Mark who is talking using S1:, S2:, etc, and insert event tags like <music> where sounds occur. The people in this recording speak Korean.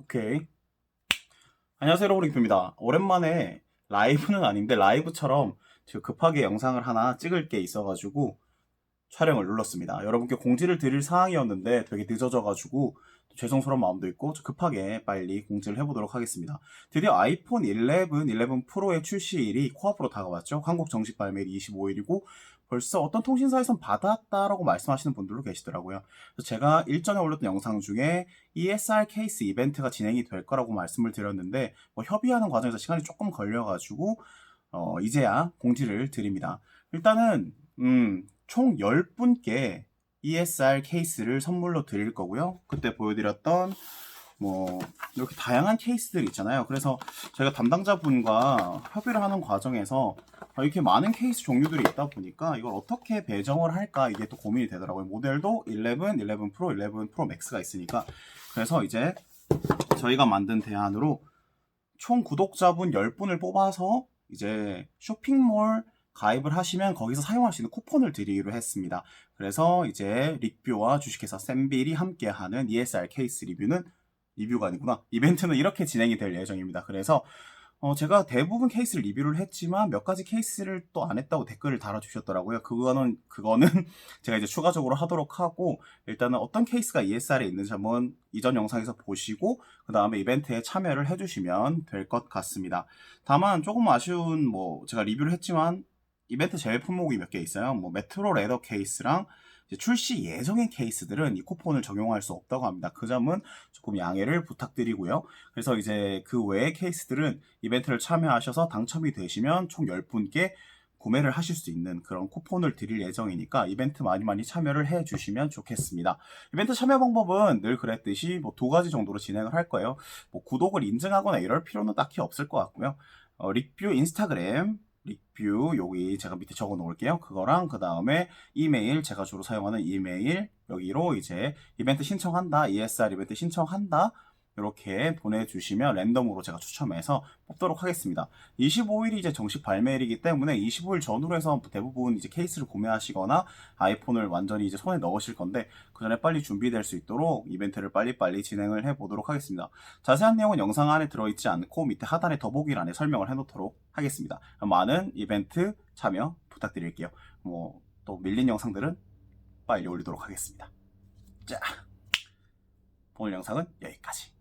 S1: 오케이. 안녕하세요, 여러분입니다. 오랜만에 라이브는 아닌데 라이브처럼 지금 급하게 영상을 하나 찍을 게 있어가지고 촬영을 눌렀습니다. 여러분께 공지를 드릴 사항이었는데 되게 늦어져가지고 죄송스러운 마음도 있고 좀 급하게 빨리 공지를 해보도록 하겠습니다. 드디어 아이폰 11, 11 프로의 출시일이 코앞으로 다가왔죠. 한국 정식 발매일이 25일이고 벌써 어떤 통신사에선 받았다라고 말씀하시는 분들도 계시더라고요. 제가 일전에 올렸던 영상 중에 ESR 케이스 이벤트가 진행이 될 거라고 말씀을 드렸는데 뭐 협의하는 과정에서 시간이 조금 걸려가지고 어, 이제야 공지를 드립니다. 일단은 음, 총 10분께 ESR 케이스를 선물로 드릴 거고요. 그때 보여드렸던 뭐 이렇게 다양한 케이스들 있잖아요. 그래서 저희가 담당자분과 협의를 하는 과정에서 어, 이렇게 많은 케이스 종류들이 있다 보니까 이걸 어떻게 배정을 할까 이게 또 고민이 되더라고요. 모델도 11, 11 프로, 11 프로 맥스가 있으니까 그래서 이제 저희가 만든 대안으로 총 구독자분 10분을 뽑아서 이제 쇼핑몰 가입을 하시면 거기서 사용할 수 있는 쿠폰을 드리기로 했습니다. 그래서 이제 릭뷰와 주식회사 샘빌이 함께하는 ESR 케이스 리뷰는 리뷰가 아니구나. 이벤트는 이렇게 진행이 될 예정입니다. 그래서 어, 제가 대부분 케이스를 리뷰를 했지만 몇 가지 케이스를 또 안 했다고 댓글을 달아주셨더라고요. 그거는, 그거는 <laughs> 제가 이제 추가적으로 하도록 하고, 일단은 어떤 케이스가 ESR에 있는지 한번 이전 영상에서 보시고, 그 다음에 이벤트에 참여를 해주시면 될 것 같습니다. 다만 조금 아쉬운, 뭐, 제가 리뷰를 했지만, 이벤트 제외 품목이 몇 개 있어요. 뭐, 메트로 레더 케이스랑 출시 예정의 케이스들은 이 쿠폰을 적용할 수 없다고 합니다. 그 점은 조금 양해를 부탁드리고요. 그래서 이제 그 외의 케이스들은 이벤트를 참여하셔서 당첨이 되시면 총 10분께 구매를 하실 수 있는 그런 쿠폰을 드릴 예정이니까 이벤트 많이 많이 참여를 해 주시면 좋겠습니다. 이벤트 참여 방법은 늘 그랬듯이 뭐 두 가지 정도로 진행을 할 거예요. 뭐 구독을 인증하거나 이럴 필요는 딱히 없을 것 같고요. 어, 릭뷰 인스타그램 리뷰 여기 제가 밑에 적어 놓을게요. 그거랑 그 다음에 이메일 제가 주로 사용하는 이메일 여기로 이제 이벤트 신청한다 ESR 이벤트 신청한다 이렇게 보내주시면 랜덤으로 제가 추첨해서 뽑도록 하겠습니다. 25일이 이제 정식 발매일이기 때문에 25일 전후로 해서 대부분 이제 케이스를 구매하시거나 아이폰을 완전히 이제 손에 넣으실 건데 그 전에 빨리 준비될 수 있도록 이벤트를 빨리빨리 진행을 해 보도록 하겠습니다. 자세한 내용은 영상 안에 들어있지 않고 밑에 하단에 더보기란에 설명을 해 놓도록 하겠습니다. 많은 이벤트 참여 부탁드릴게요. 뭐 또 밀린 영상들은 빨리 올리도록 하겠습니다. 자, 오늘 영상은 여기까지.